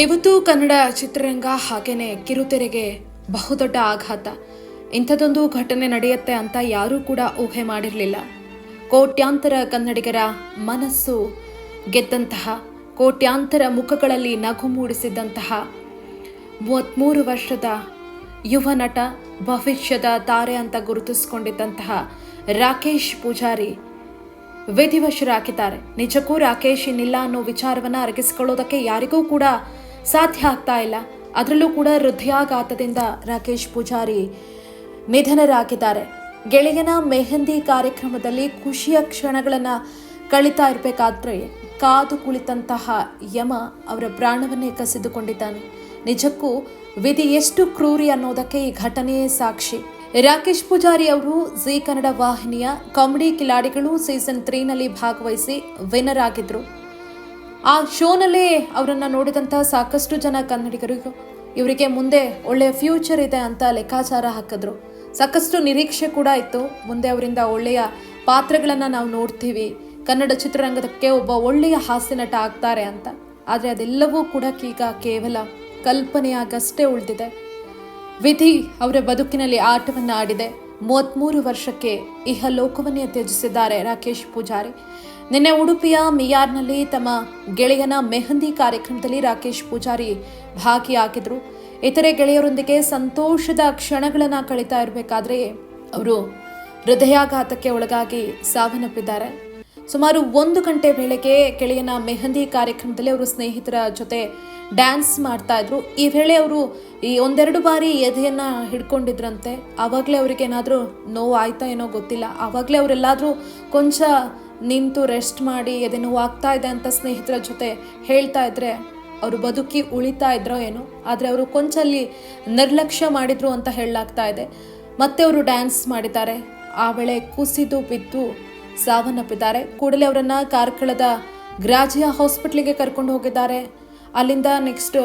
ಇವತ್ತು ಕನ್ನಡ ಚಿತ್ರರಂಗ ಹಾಗೇನೆ ಕಿರುತೆರೆಗೆ ಬಹುದೊಡ್ಡ ಆಘಾತ. ಇಂಥದೊಂದು ಘಟನೆ ನಡೆಯುತ್ತೆ ಅಂತ ಯಾರೂ ಕೂಡ ಊಹೆ ಮಾಡಿರಲಿಲ್ಲ. ಕೋಟ್ಯಾಂತರ ಕನ್ನಡಿಗರ ಮನಸ್ಸು ಗೆದ್ದಂತಹ, ಕೋಟ್ಯಾಂತರ ಮುಖಗಳಲ್ಲಿ ನಗು ಮೂಡಿಸಿದ್ದಂತಹ ಮೂವತ್ತ್ಮೂರು ವರ್ಷದ ಯುವ ನಟ, ಭವಿಷ್ಯದ ತಾರೆ ಅಂತ ಗುರುತಿಸಿಕೊಂಡಿದ್ದಂತಹ ರಾಕೇಶ್ ಪೂಜಾರಿ ವಿಧಿವಶರಾಗಿದ್ದಾರೆ ನಿಜಕ್ಕೂ ರಾಕೇಶ್ ಇನ್ನಿಲ್ಲ ಅನ್ನೋ ವಿಚಾರವನ್ನು ಅರಗಿಸಿಕೊಳ್ಳೋದಕ್ಕೆ ಯಾರಿಗೂ ಕೂಡ ಸಾಧ್ಯ ಆಗ್ತಾ ಇಲ್ಲ. ಅದರಲ್ಲೂ ಕೂಡ ಹೃದಯಾಘಾತದಿಂದ ರಾಕೇಶ್ ಪೂಜಾರಿ ನಿಧನರಾಗಿದ್ದಾರೆ. ಗೆಳೆಯನ ಮೆಹಂದಿ ಕಾರ್ಯಕ್ರಮದಲ್ಲಿ ಖುಷಿಯ ಕ್ಷಣಗಳನ್ನು ಕಳೀತಾ ಇರಬೇಕಾದ್ರೆ ಕಾದು ಕುಳಿತಂತಹ ಯಮ ಅವರ ಪ್ರಾಣವನ್ನೇ ಕಸಿದುಕೊಂಡಿದ್ದಾನೆ. ನಿಜಕ್ಕೂ ವಿಧಿ ಎಷ್ಟು ಕ್ರೂರಿ ಅನ್ನೋದಕ್ಕೆ ಈ ಘಟನೆಯೇ ಸಾಕ್ಷಿ. ರಾಕೇಶ್ ಪೂಜಾರಿ ಅವರು ಜಿ ಕನ್ನಡ ವಾಹಿನಿಯ ಕಾಮಿಡಿ ಕಿಲಾಡಿಗಳು ಸೀಸನ್ ತ್ರೀನಲ್ಲಿ ಭಾಗವಹಿಸಿ ವಿನ್ನರ್ ಆಗಿದ್ರು. ಆ ಶೋನಲ್ಲಿ ಅವರನ್ನು ನೋಡಿದಂತಹ ಸಾಕಷ್ಟು ಜನ ಕನ್ನಡಿಗರಿಗೂ ಇವರಿಗೆ ಮುಂದೆ ಒಳ್ಳೆಯ ಫ್ಯೂಚರ್ ಇದೆ ಅಂತ ಲೆಕ್ಕಾಚಾರ ಹಾಕಿದ್ರು. ಸಾಕಷ್ಟು ನಿರೀಕ್ಷೆ ಕೂಡ ಇತ್ತು. ಮುಂದೆ ಅವರಿಂದ ಒಳ್ಳೆಯ ಪಾತ್ರಗಳನ್ನು ನಾವು ನೋಡ್ತೀವಿ. ಕನ್ನಡ ಚಿತ್ರರಂಗದಕ್ಕೆ ಒಬ್ಬ ಒಳ್ಳೆಯ ಹಾಸ್ಯ ನಟ ಆಗ್ತಾರೆ ಅಂತ. ಆದರೆ ಅದೆಲ್ಲವೂ ಕೂಡ ಈಗ ಕೇವಲ ಕಲ್ಪನೆಯಾಗಷ್ಟೇ ಉಳಿದಿದೆ. ವಿಧಿ ಅವರ ಬದುಕಿನಲ್ಲಿ ಆಟವನ್ನು ಆಡಿದೆ. ಮೂವತ್ತ್ಮೂರು ವರ್ಷಕ್ಕೆ ಇಹ ಲೋಕವನ್ನೇ ತ್ಯಜಿಸಿದ್ದಾರೆ ರಾಕೇಶ್ ಪೂಜಾರಿ. ನಿನ್ನೆ ಉಡುಪಿಯ ಮಿಯಾರ್ನಲ್ಲಿ ತಮ್ಮ ಗೆಳೆಯನ ಮೆಹಂದಿ ಕಾರ್ಯಕ್ರಮದಲ್ಲಿ ರಾಕೇಶ್ ಪೂಜಾರಿ ಭಾಗಿಯಾಗಿದ್ರು ಇತರೆ ಗೆಳೆಯರೊಂದಿಗೆ ಸಂತೋಷದ ಕ್ಷಣಗಳನ್ನು ಕಳೀತಾ ಇರಬೇಕಾದ್ರೆ ಅವರು ಹೃದಯಾಘಾತಕ್ಕೆ ಒಳಗಾಗಿ ಸಾವನ್ನಪ್ಪಿದ್ದಾರೆ. ಸುಮಾರು ಒಂದು ಗಂಟೆ ವೇಳೆಗೆ ಗೆಳೆಯನ ಮೆಹಂದಿ ಕಾರ್ಯಕ್ರಮದಲ್ಲಿ ಅವರು ಸ್ನೇಹಿತರ ಜೊತೆ ಡ್ಯಾನ್ಸ್ ಮಾಡ್ತಾ ಇದ್ರು. ಈ ವೇಳೆ ಅವರು ಈ ಒಂದೆರಡು ಬಾರಿ ಎದೆಯನ್ನ ಹಿಡ್ಕೊಂಡಿದ್ರಂತೆ. ಆವಾಗಲೇ ಅವ್ರಿಗೆ ಏನಾದರೂ ನೋವು ಆಯ್ತಾ ಏನೋ ಗೊತ್ತಿಲ್ಲ. ಆವಾಗಲೇ ಅವರೆಲ್ಲಾದರೂ ಕೊಂಚ ನಿಂತು ರೆಸ್ಟ್ ಮಾಡಿ ಎದೆ ನೋವು ಆಗ್ತಾ ಇದೆ ಅಂತ ಸ್ನೇಹಿತರ ಜೊತೆ ಹೇಳ್ತಾ ಇದ್ರೆ ಅವರು ಬದುಕಿ ಉಳಿತಾ ಇದ್ರೋ ಏನೋ. ಆದರೆ ಅವರು ಕೊಂಚ ಅಲ್ಲಿ ನಿರ್ಲಕ್ಷ್ಯ ಮಾಡಿದ್ರು ಅಂತ ಹೇಳಲಾಗ್ತಾ ಇದೆ. ಮತ್ತೆ ಅವರು ಡ್ಯಾನ್ಸ್ ಮಾಡಿದ್ದಾರೆ. ಆ ವೇಳೆ ಕುಸಿದು ಬಿದ್ದು ಸಾವನ್ನಪ್ಪಿದ್ದಾರೆ. ಕೂಡಲೇ ಅವರನ್ನ ಕಾರ್ಕಳದ ಗ್ರಾಜಿಯಾ ಹಾಸ್ಪಿಟ್ಲಿಗೆ ಕರ್ಕೊಂಡು ಹೋಗಿದ್ದಾರೆ. ಅಲ್ಲಿಂದ ನೆಕ್ಸ್ಟ್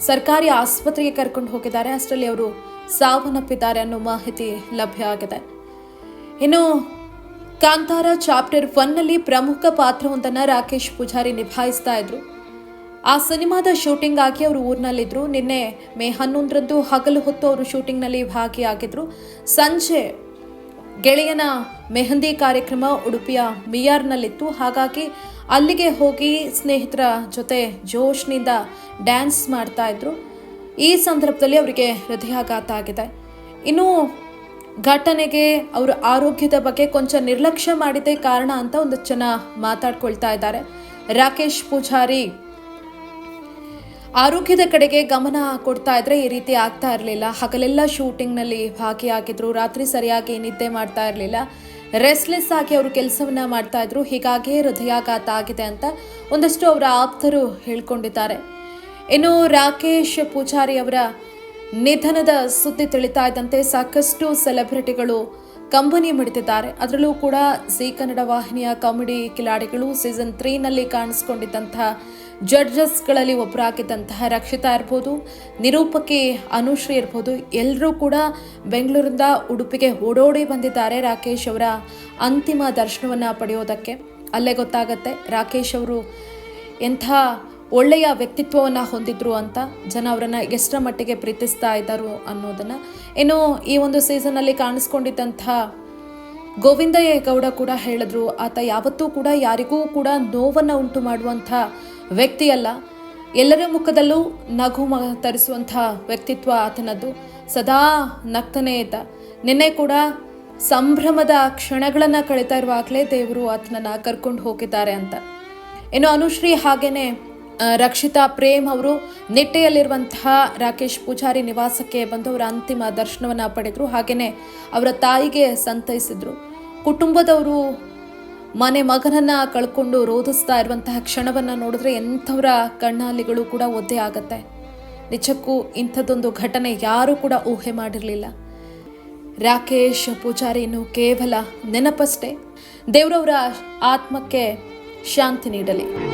ಸರ್ಕಾರಿ ಆಸ್ಪತ್ರೆಗೆ ಕರ್ಕೊಂಡು ಹೋಗಿದ್ದಾರೆ. ಅಷ್ಟರಲ್ಲಿ ಅವರು ಸಾವನ್ನಪ್ಪಿದ್ದಾರೆ ಅನ್ನೋ ಮಾಹಿತಿ ಲಭ್ಯ ಆಗಿದೆ. ಇನ್ನು ಕಾಂತಾರ ಚಾಪ್ಟರ್ ಒನ್ನಲ್ಲಿ ಪ್ರಮುಖ ಪಾತ್ರವೊಂದನ್ನು ರಾಕೇಶ್ ಪೂಜಾರಿ ನಿಭಾಯಿಸ್ತಾ ಇದ್ರು. ಆ ಸಿನಿಮಾದ ಶೂಟಿಂಗ್ ಆಗಿ ಅವರು ಊರಿನಲ್ಲಿದ್ದರು ನಿನ್ನೆ ಮೇ ಹನ್ನೊಂದರಂದು ಹಗಲು ಹೊತ್ತು ಅವರು ಶೂಟಿಂಗ್ನಲ್ಲಿ ಭಾಗಿಯಾಗಿದ್ದರು ಸಂಜೆ ಗೆಳೆಯನ ಮೆಹಂದಿ ಕಾರ್ಯಕ್ರಮ ಉಡುಪಿಯ ಮಿಯಾರ್ನಲ್ಲಿತ್ತು. ಹಾಗಾಗಿ ಅಲ್ಲಿಗೆ ಹೋಗಿ ಸ್ನೇಹಿತರ ಜೊತೆ ಜೋಶ್ನಿಂದ ಡ್ಯಾನ್ಸ್ ಮಾಡ್ತಾ ಇದ್ರು. ಈ ಸಂದರ್ಭದಲ್ಲಿ ಅವರಿಗೆ ಹೃದಯಾಘಾತ ಆಗಿದೆ. ಇನ್ನು ಘಟನೆಗೆ ಅವರ ಆರೋಗ್ಯದ ಬಗ್ಗೆ ಕೊಂಚ ನಿರ್ಲಕ್ಷ್ಯ ಮಾಡಿದ್ದೇ ಕಾರಣ ಅಂತ ಒಂದು ಜನ ಮಾತಾಡ್ಕೊಳ್ತಾ ಇದ್ದಾರೆ. ರಾಕೇಶ್ ಪೂಜಾರಿ ಆರೋಗ್ಯದ ಕಡೆಗೆ ಗಮನ ಕೊಡ್ತಾ ಇದ್ರೆ ಈ ರೀತಿ ಆಗ್ತಾ ಇರಲಿಲ್ಲ. ಹಗಲೆಲ್ಲ ಶೂಟಿಂಗ್ನಲ್ಲಿ ಭಾಗಿಯಾಗಿದ್ರು. ರಾತ್ರಿ ಸರಿಯಾಗಿ ನಿದ್ದೆ ಮಾಡ್ತಾ ಇರಲಿಲ್ಲ. ರೆಸ್ಲೆಸ್ ಆಗಿ ಅವರು ಕೆಲಸವನ್ನ ಮಾಡ್ತಾ ಇದ್ರು. ಹೀಗಾಗಿ ಹೃದಯಾಘಾತ ಆಗಿದೆ ಅಂತ ಒಂದಷ್ಟು ಅವರ ಆಪ್ತರು ಹೇಳ್ಕೊಂಡಿದ್ದಾರೆ. ಇನ್ನು ರಾಕೇಶ್ ಪೂಜಾರಿ ಅವರ ನಿಧನದ ಸುದ್ದಿ ತಿಳಿತಾ ಇದ್ದಂತೆ ಸಾಕಷ್ಟು ಸೆಲೆಬ್ರಿಟಿಗಳು ಕಂಬನಿ ಮಿಡಿದಿದ್ದಾರೆ. ಅದರಲ್ಲೂ ಕೂಡ ಸಿ ಕನ್ನಡ ವಾಹಿನಿಯ ಕಾಮಿಡಿ ಕಿಲಾಡಿಗಳು ಸೀಸನ್ ತ್ರೀನಲ್ಲಿ ಕಾಣಿಸ್ಕೊಂಡಿದ್ದಂತಹ ಜಡ್ಜಸ್ಗಳಲ್ಲಿ ಒಬ್ಬರಾಗಿದ್ದಂತಹ ರಕ್ಷಿತಾ ಇರ್ಬೋದು, ನಿರೂಪಕಿ ಅನುಶ್ರೀ ಇರ್ಬೋದು, ಎಲ್ಲರೂ ಕೂಡ ಬೆಂಗಳೂರಿಂದ ಉಡುಪಿಗೆ ಓಡೋಡಿ ಬಂದಿದ್ದಾರೆ ರಾಕೇಶ್ ಅವರ ಅಂತಿಮ ದರ್ಶನವನ್ನು ಪಡೆಯೋದಕ್ಕೆ. ಅಲ್ಲೇ ಗೊತ್ತಾಗತ್ತೆ, ರಾಕೇಶ್ ಅವರು ಎಂಥ ಒಳ್ಳೆಯ ವ್ಯಕ್ತಿತ್ವವನ್ನು ಹೊಂದಿದ್ರು ಅಂತ ಜನ ಅವರನ್ನು ಎಷ್ಟರ ಮಟ್ಟಿಗೆ ಪ್ರೀತಿಸ್ತಾ ಇದ್ದರು ಅನ್ನೋದನ್ನು ಇನ್ನು ಈ ಒಂದು ಸೀಸನಲ್ಲಿ ಕಾಣಿಸ್ಕೊಂಡಿದ್ದಂಥ ಗೋವಿಂದಯ್ಯ ಗೌಡ ಕೂಡ ಹೇಳಿದ್ರು. ಆತ ಯಾವತ್ತೂ ಕೂಡ ಯಾರಿಗೂ ಕೂಡ ನೋವನ್ನು ಉಂಟು ಮಾಡುವಂಥ ವ್ಯಕ್ತಿಯಲ್ಲ ಎಲ್ಲರ ಮುಖದಲ್ಲೂ ನಗು ತರಿಸುವಂಥ ವ್ಯಕ್ತಿತ್ವ ಆತನದ್ದು. ಸದಾ ನಗ್ತನೇ ಇದ್ದ. ನಿನ್ನೆ ಕೂಡ ಸಂಭ್ರಮದ ಕ್ಷಣಗಳನ್ನು ಕಳೀತಾ ಇರುವಾಗಲೇ ದೇವರು ಆತನನ್ನು ಕರ್ಕೊಂಡು ಹೋಗಿದ್ದಾರೆ ಅಂತ. ಇನ್ನು ಅನುಶ್ರೀ ಹಾಗೇನೆ ರಕ್ಷಿತಾ ಪ್ರೇಮ್ ಅವರು ನಿಟ್ಟೆಯಲ್ಲಿರುವಂತಹ ರಾಕೇಶ್ ಪೂಜಾರಿ ನಿವಾಸಕ್ಕೆ ಬಂದು ಅವರ ಅಂತಿಮ ದರ್ಶನವನ್ನು ಪಡೆದರು. ಹಾಗೆಯೇ ಅವರ ತಾಯಿಗೆ ಸಂತೈಸಿದ್ರು. ಕುಟುಂಬದವರು ಮನೆ ಮಗನನ್ನ ಕಳ್ಕೊಂಡು ರೋಧಿಸ್ತಾ ಇರುವಂತಹ ಕ್ಷಣವನ್ನು ನೋಡಿದ್ರೆ ಎಂಥವರ ಕಣ್ಣಾಲಿಗಳು ಕೂಡ ಒದ್ದೆ ಆಗತ್ತೆ. ನಿಜಕ್ಕೂ ಇಂಥದ್ದೊಂದು ಘಟನೆ ಯಾರೂ ಕೂಡ ಊಹೆ ಮಾಡಿರಲಿಲ್ಲ. ರಾಕೇಶ್ ಪೂಜಾರಿಯನ್ನು ಕೇವಲ ನೆನಪಷ್ಟೇ. ದೇವರವರ ಆತ್ಮಕ್ಕೆ ಶಾಂತಿ ನೀಡಲಿ.